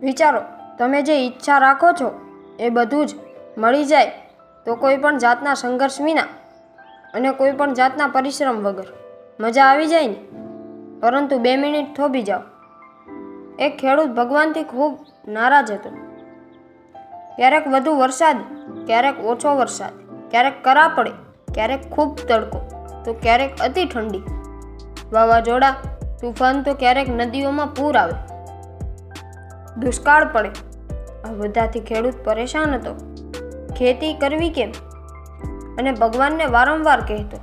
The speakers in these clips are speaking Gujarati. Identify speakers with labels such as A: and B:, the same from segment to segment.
A: વિચારો, તમે જે ઈચ્છા રાખો છો, એ બધું જ મળી જાય તો કોઈ પણ જાતના સંઘર્ષ વિના અને કોઈ પણ જાતના પરિશ્રમ વગર. મજા આવી જાય ને? પરંતુ બે મિનિટ થોભી જાઓ. એક ખેડૂત ભગવાનથી ખૂબ નારાજ હતો. ક્યારેક વધુ વરસાદ, ક્યારેક ઓછો વરસાદ, ક્યારેક કરા પડે, ક્યારેક ખૂબ તડકો, તો ક્યારેક અતિ ઠંડી. વાવાઝોડા, તુફાન તો ક્યારેક નદીઓમાં પૂર આવે. દુષ્કાળ પડે. આ બધાથી ખેડૂત પરેશાન હતો. ખેતી કરવી કેમ? અને ભગવાનને વારંવાર કહેતો.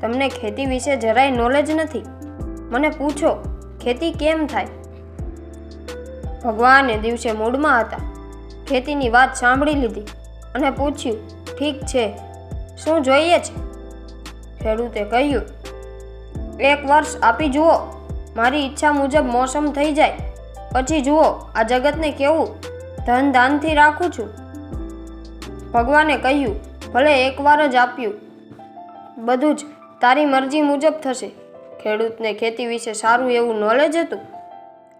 A: તમને ખેતી વિશે જરાય નોલેજ નથી. મને પૂછો, ખેતી કેમ થાય? ભગવાન એ દિવસે મૂડમાં હતા. ખેતીની વાત સાંભળી લીધી અને પૂછ્યું, ઠીક છે, શું જોઈએ છે? ખેડૂતે કહ્યું, એક વર્ષ આપી જુઓ. મારી ઈચ્છા મુજબ મોસમ થઈ જાય. પછી જુઓ, આ જગતને કેવું ધન દાનથી રાખું છું. ભગવાને કહ્યું, ભલે એકવાર જ આપ્યું. બધું જ તારી મરજી મુજબ થશે. ખેડૂતને ખેતી વિશે સારું એવું નોલેજ હતું.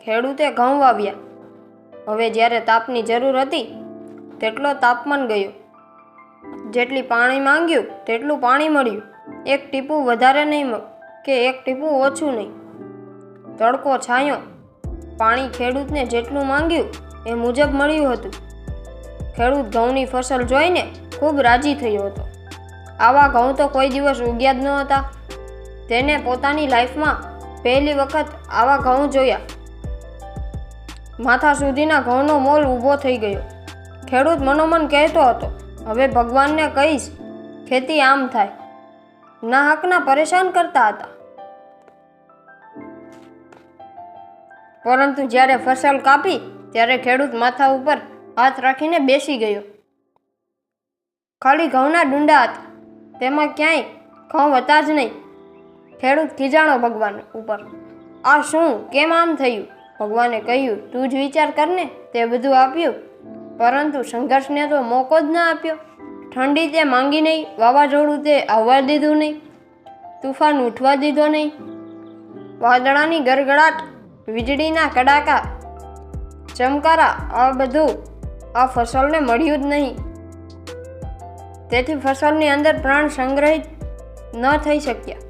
A: ખેડૂતે ઘઉં વાવ્યા હવે જ્યારે તાપની જરૂર હતી, તેટલો તાપમાન ગયો. જેટલી પાણી માંગ્યું, તેટલું પાણી મળ્યું. એક ટીપું વધારે નહીં કે એક ટીપું ઓછું નહીં. તડકો છાંયો પાણી ખેડૂતને જેટલું માંગ્યું એ મુજબ મળ્યું હતું. ખેડૂત ઘઉંની ફસલ જોઈને ખૂબ રાજી થયો હતો. આવા ઘઉં તો કોઈ દિવસ ઉગ્યા જ ન હતા. તેને પોતાની લાઈફમાં પહેલી વખત આવા ઘઉં જોયા. માથા સુધીના ઘઉંનો મોલ ઊભો થઈ ગયો. ખેડૂત મનોમન કહેતો હતો, હવે ભગવાનને કહીશ, ખેતી આમ થાય. ના હકના પરેશાન કરતા હતા. પરંતુ જ્યારે ફસલ કાપી, ત્યારે ખેડૂત માથા ઉપર હાથ રાખીને બેસી ગયો. ખાલી ઘઉંના ડુંડા હતા. તેમાં ક્યાંય ઘઉં હતા જ નહીં. ખેડૂત ખીજાણો ભગવાન ઉપર. આ શું? કેમ આમ થયું? ભગવાને કહ્યું, તું જ વિચાર કરને તે બધું આપ્યું. પરંતુ સંઘર્ષને તો મોકો જ ના આપ્યો. ઠંડી તે માંગી નહીં, વાવાઝોડું તે આવવા દીધું નહીં. તુફાન ઉઠવા દીધો નહીં. વાદળાની ગરગડાટ વીજળીના કડાકા, ચમકારા, આ બધું આ ફસલને મળ્યું જ નહીં. તેથી ફસલની અંદર પ્રાણ સંગ્રહિત ન થઈ શક્યા.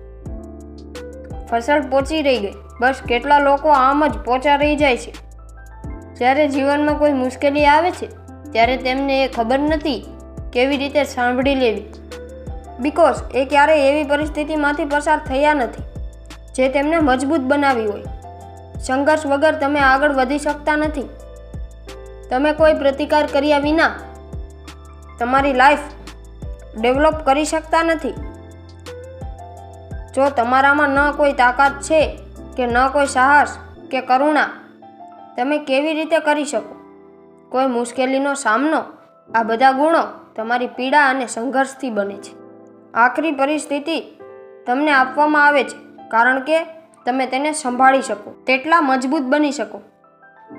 A: ફસલ પોચી રહી ગઈ. બસ કેટલા લોકો આમ જ પોચા રહી જાય છે. જ્યારે જીવનમાં કોઈ મુશ્કેલી આવે છે, ત્યારે તેમને એ ખબર નથી કેવી રીતે સાંભળી લેવી. બિકોઝ એ ક્યારેય એવી પરિસ્થિતિમાંથી પસાર થયા નથી, જે તેમને મજબૂત બનાવી હોય. સંઘર્ષ વગર તમે આગળ વધી શકતા નથી. તમે કોઈ પ્રતિકાર કર્યા વિના તમારી લાઈફ ડેવલપ કરી શકતા નથી. જો તમારામાં ન કોઈ તાકાત છે કે ન કોઈ સાહસ કે કરુણા, તમે કેવી રીતે કરી શકો? કોઈ મુશ્કેલીનો સામનો, આ બધા ગુણો તમારી પીડા અને સંઘર્ષથી બને છે. આખરી પરિસ્થિતિ તમને આપવામાં આવે છે. કારણ કે તમે તેને સંભાળી શકો, તેટલા મજબૂત બની શકો.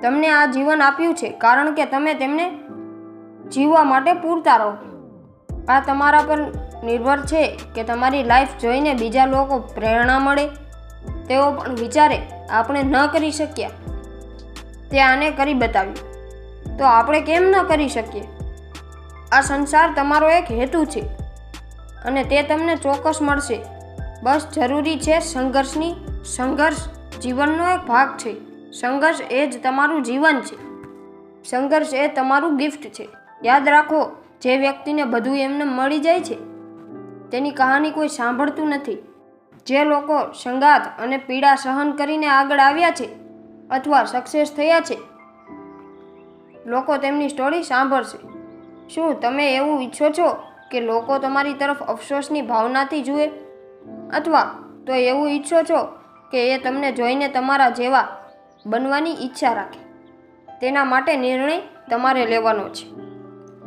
A: તમને આ જીવન આપ્યું છે કારણ કે તમે તેમને જીવવા માટે પૂરતા રહો. આ તમારા પર નિર્ભર છે કે તમારી લાઈફ જોઈને બીજા લોકો પ્રેરણા મળે. તેઓ પણ વિચારે, આપણે ન કરી શક્યા. તે આને કરી બતાવ્યું. તો આપણે કેમ ન કરી શકીએ? આ સંસાર તમારો એક હેતુ છે અને તે તમને ચોક્કસ મળશે. બસ જરૂરી છે સંઘર્ષની સંઘર્ષ જીવનનો એક ભાગ છે. સંઘર્ષ એ જ તમારું જીવન છે. સંઘર્ષ એ તમારું ગિફ્ટ છે. યાદ રાખો, જે વ્યક્તિને બધું એમને મળી જાય છે, તેની કહાની કોઈ સાંભળતું નથી. જે લોકો સંગાત અને પીડા સહન કરીને આગળ આવ્યા છે અથવા સક્સેસ થયા છે, લોકો તેમની સ્ટોરી સાંભળશે. શું તમે એવું ઈચ્છો છો કે લોકો તમારી તરફ અફસોસની ભાવનાથી જુએ? અથવા તો એવું ઈચ્છો છો કે એ તમને જોઈને તમારા જેવા બનવાની ઈચ્છા રાખે. તેના માટે નિર્ણય તમારે લેવાનો છે.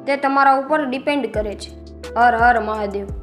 A: તે તમારા ઉપર ડિપેન્ડ કરે છે. હર હર મહાદેવ.